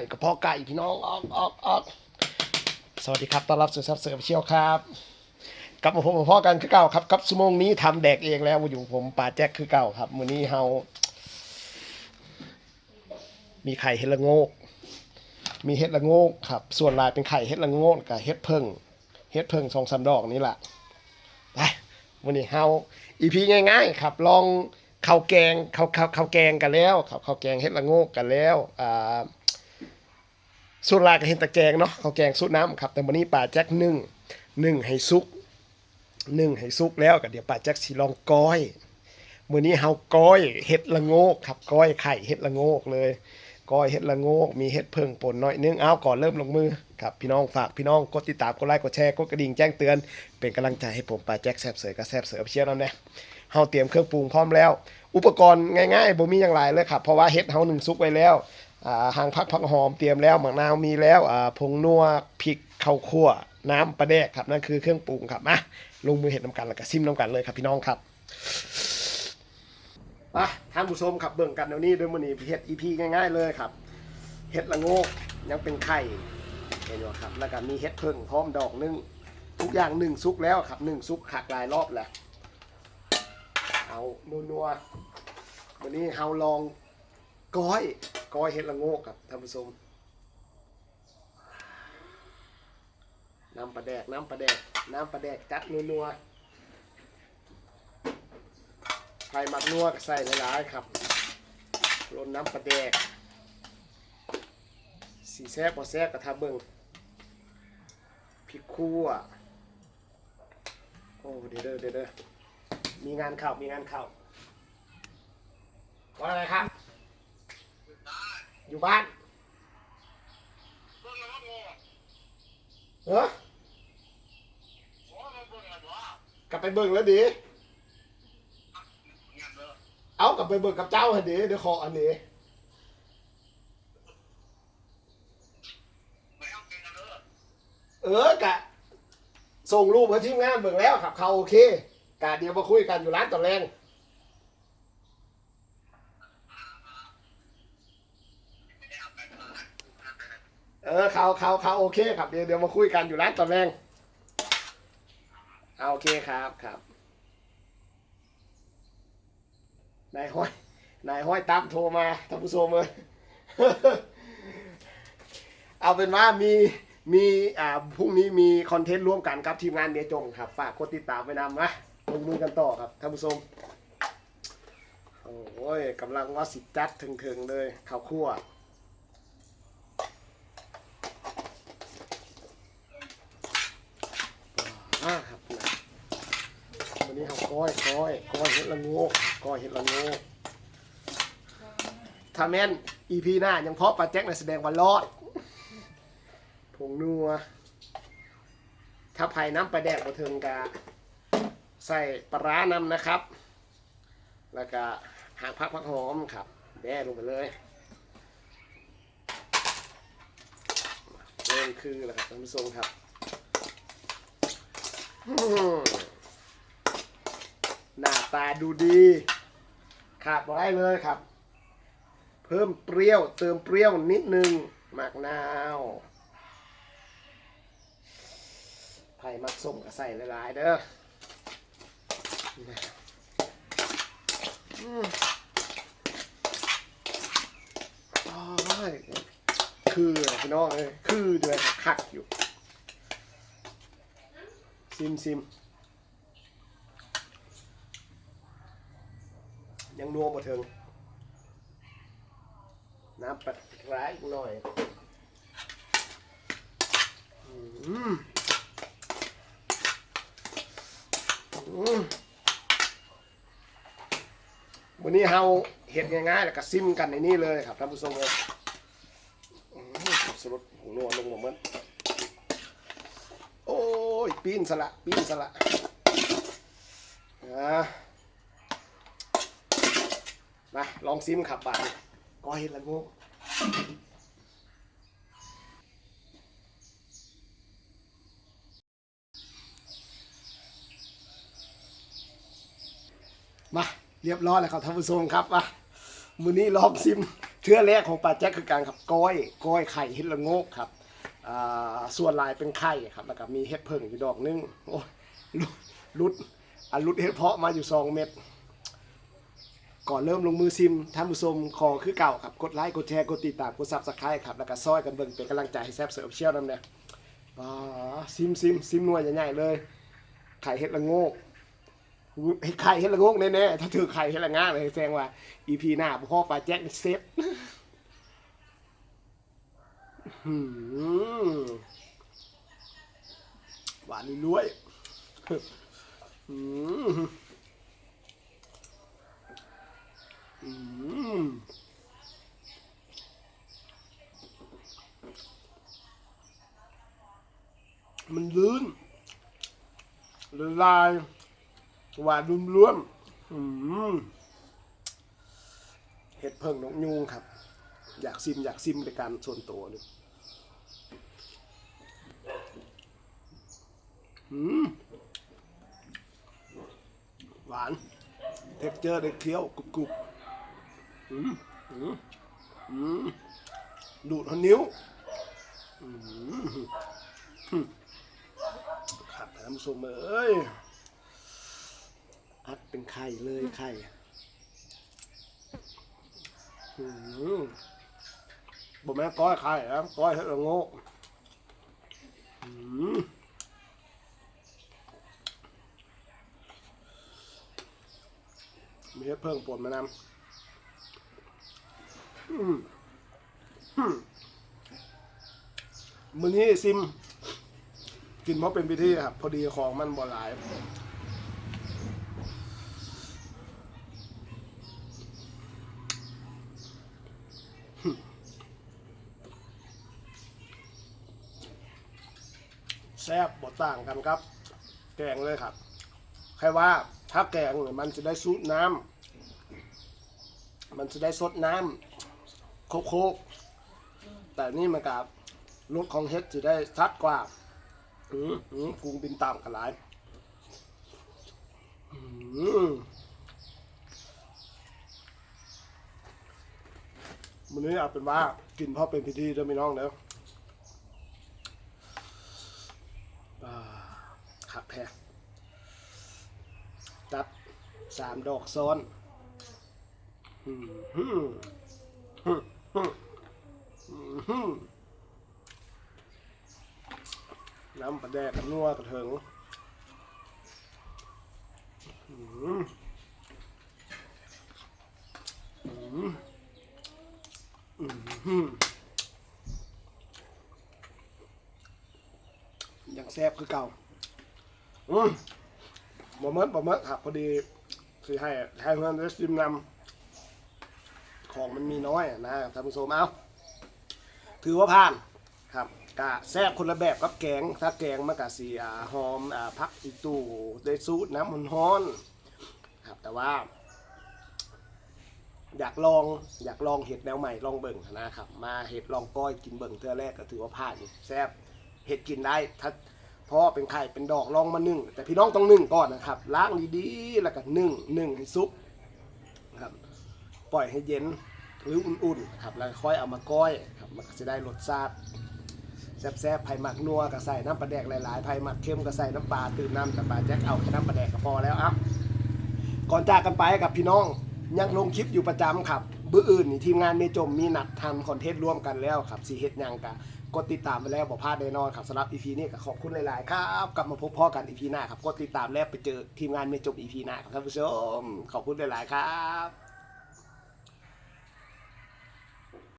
ไก่กระเพาะไก่พี่น้องออกออกออกสวัสดีครับต้อนรับสู่ซับเสิร์ฟเชียวครับกลับมาพบกับพ่อกันคือเก่าครับครับชั่วโมงนี้ทำแดกเองแล้วอยู่ผมป่าแจ็คคือเก่าครับมื้อนี้เฮามีไข่เห็ดละโงก มีเห็ดละโงกครับ ส่วนลายเป็นไข่เห็ดละโงกกับเห็ดเพิ่งเห็ดเพิ่งสองสามดอกนี่แหละไปวันนี้เฮาอีพีง่าย ๆ ครับ ลองข้าวแกงข้าวข้าวข้าวแกงกันแล้วข้าวข้าวแกงเห็ดละโงกกันแล้วอ่า ส่วนลากับเห็ดตะแกงเนาะข้าวแกงสุดน้ำครับ แต่วันนี้ป่าแจ็คนึ่งนึ่งให้สุกนึ่งให้สุกแล้วก็เดี๋ยวป่าแจ็คสิลองก้อยมือนี้เฮาก้อยเห็ดละโงกครับก้อยไข่เห็ดละโงกเลยก้อยเห็ดละโงก มีเห็ดเพิ่งป่นหน่อยนึงเอาก่อนเริ่มลงมือครับพี่น้องฝากพี่น้องกดติดตามกดไลค์กดแชร์กดกระดิ่งแจ้งเตือน เป็นกำลังใจให้ผมปาแจ็คแซบเสือกับแซบเสือเชียร์นั่นแหละเฮาเตรียมเครื่องปรุงพร้อมแล้ว อุปกรณ์ง่ายๆบ่มีอย่างไรเลยครับเพราะว่าเห็ดเฮาหนึ่งซุกไว้แล้ว หางพักผักหอมเตรียมแล้วหมักนาวมีแล้วผงนัวพริกข้าวคั่ว น้ำปลาแดกครับนั่นคือเครื่องปรุงครับมาลงมือเห็ดน้ำกันแล้วก็ซิมน้ำกันเลยครับพี่น้องครับอะท่านผู้ชมครับเบิ่งกันเดี๋ยวนี้ด้วยมื้อนี้เฮ็ด EP ง่ายๆเลยครับเห็ดละโงกยังเป็นไข่เห็นไหมครับแล้วก็มีเห็ดเพิ่งพร้อมดอกนึงทุกอย่างหนึ่งซุกแล้วครับหนึ่งซุกขักลายรอบแล้วเอานัวๆวันนี้เฮาลองก้อย ก้อยเห็ดละโงกครับท่านผู้ชมน้ำปลาแดกน้ำปลาแดกน้ำปลาแดกจัดนัวๆไข่หมักนัวก็ใส่หลายๆครับรนน้ำปลาแดกสีแซ่บบ่แซ่บกระทะเบิ่งพริกคั่วโอ้เดี๋ยวเด้อเดี๋ยวเด้อมีงานเข้ามีงานเข้าว่าอะไรครับ อยู่บ้านเออกลับไปเบิ่งแล้วดิเอากลับไปเบิ่งกับเจ้าหันดิเดี๋ยวขออันนี้เออกะ ส่งรูปมาทีมงานเบิ่งแล้วครับ เขาโอเคกะเดี๋ยวมาคุยกันอยู่ร้านตอนแรงเออเขาเขาเขาโอเคครับเดี๋ยวเดี๋ยวมาคุยกันอยู่ร้านตอนแรงเอาโอเคครับครับนายห้อยนายห้อยตามโทรมาท่านผู้ชมเลยเอาเป็นว่ามีมีอ่าพรุ่งนี้มีคอนเทนต์ร่วมกันครับทีมงานเดียจงครับ ฝากกดติดตามไปนำนะลงมือกันต่อครับท่านผู้ชมโอ้ยกำลังว่าสิจัดถึงๆเลยข้าวคั่วอ่าครับนะวันนี้เขาก้ อยก้อยก้อยเห็ดละโงกก้อยเห็ดละโงกถ้าแม่นอีพีหน้ายังเพาะปลาแจ็คในแสดงว่ารอดผงนัว ถ้าไผ่น้ำปลาแดกบะเทิงกะใส่ปลาร้านำนะครับ แล้วก็หางพักพักหอมครับแด่ลงไปเลยเริ่มคือแล้วครับท่านผู้ชมครับ หน้าตาดูดีขาดไว้เลยครับ เพิ่มเปรี้ยว เติมเปรี้ยวนิดนึงหมักนาวไผ่มักส้มก็ใส่หลายๆเด้ออืมโอ้ยคือพี่น้องเลยคือด้วยคักอยู่ ซิมซิม ยังนัวบ่ถึง น้ำปลาร้าอีกหน่อยอืมอืมวันนี้เฮาเห็ดง่ายๆ แล้วก็ซิมกันในนี้เลยครับท่านผู้ชมเลยอืมขับสรุปหูนัวลงหมดมันโอ้ย ปีนสละ ปีนสละอะมา ลองซิมขับบาดนี้ก้อยเห็ดละโงูมาเรียบร้อยแล้วครับท่านผู้ชมครับมามือนี้ลองซิมเทื่อแรกของปลาแจ็คคือการครับก้อยก้อยไข่เห็ดละโงกครับส่วนลายเป็นไข่ครับแล้วก็มีเห็ดเพิ่งอยู่ดอกหนึงโอ้ยลุดลุดอันลุดเห็ดเพาะมาอยู่สองเม็ด ก่อนเริ่มลงมือซิมท่านผู้ชมขอคือเก่าครับ กดไลค์ กดแชร์ กดติดตาม กดซับสไครต์ครับ แล้วก็ซอยกันเบิ่งเป็นกำลังใจให้แซบเสิร์ฟเชี่ยวน้ำเนี่ยอ่าซิมซิมซิมหน่วยใหญ่ๆเลย ไข่เห็ดละโงกไข่เห็ดละโงกแน่ๆ ถ้าถือไข่เห็ดละง่าเลยแสดงว่าอีพีหน้าพ่อปลาแจ็คเซ็ตหืมหวานรวยอืมอื มันลื่นละลาย หวานรุ่มร่วมเห็ดเพิ่งนกยูงครับ อยากซิม อยากซิมในการส่วนตัวนี่หวาน เท็กเจอร์ได้เคี้ยวกรุบกรุบอืมอืมอืม ดูดหัวนิ้วขัดท่านผู้มเอ้ย อัดเป็นไข่เลยไข่บอกแม่ก้อยไข่นะก้อยเฮ็ดละโง่มีเฮ็ดเพิ่งปนมานำ มื้อนี้ซิม กินเพราะเป็นพิธีครับ พอดีของมันบ่หลายแซ่บบ่ต่างกันครับ แกงเลยครับ แค่ว่าถ้าแกงเนี่ยมันจะได้ซุปน้ำมันจะได้สดน้ำ โคกๆแต่นี่มันกับรสของเฮ็ดจะได้ชัดกว่าอืมอืมกุ้งบินตามกันหลายอืมมันนี้เอาเป็นว่ากินเพราะเป็นพิธีเด้อพี่น้องเด้ออ่าขับแพรจัดสามดอกซ้อน อืมฮึ่มฮึ่มฮึ่มอืมฮึ่ม น้ำปลาแดกกันนัวกระเถิงอืมอืมอืมฮึ่มยังแซ่บคือเก่าอืมบ่เมิดบ่เมิดครับพอดีสิให้ให้เงินได้ซิมนำของมันมีน้อยนะท่านผู้ชมเอา ถือว่าผ่านครับกะแซ่บคนละแบบกับแกง ถ้าแกงมันกะสีอ่าหอมอ่าพักอีตู้ได้สูตรน้ำมันฮ้อนครับแต่ว่า อยากลองอยากลองเห็ดแนวใหม่ลองเบิ่งนะครับ มาเห็ดลองก้อยกินเบิ่งเทื่อแรกก็ถือว่าผ่านอยู่แซ่บเห็ดกินได้ถ้าเพราะเป็นไข่เป็นดอกลองมานึ่งแต่พี่น้องต้องนึ่งก่อนนะครับล้างดีๆแล้วก็นึ่งนึ่งให้ซุปนะครับปล่อยให้เย็นหรืออุ่นๆครับแล้วค่อยเอามาก้อยครับ มันก็จะได้รสชาติแซ่บๆไผ่หมักนัวก็ใส่น้ำปลาแดกหลายๆไผ่หมักเค็มก็ใส่น้ำปลาตื่นน้ำแต่ปลาแจ็คเอาแค่น้ำปลาแดกก็พอแล้วอะก่อนจากกันไปกับพี่น้องยังลงคลิปอยู่ประจำครับบื้ออื่นนี่ทีมงานเมจมมีนัดทำคอนเทนต์ร่วมกันแล้วครับสีเฮ็ดยังกะกดติดตามไปแล้วบอกพลาดแน่นอนครับสำหรับ EP นี้ก็ขอบคุณหลายๆครับกลับมาพบพ่อกัน EP หน้าครับกดติดตามแล้วไปเจอทีมงานเมจบ EP หน้าครับท่านผู้ชมขอบคุณหลายๆครับ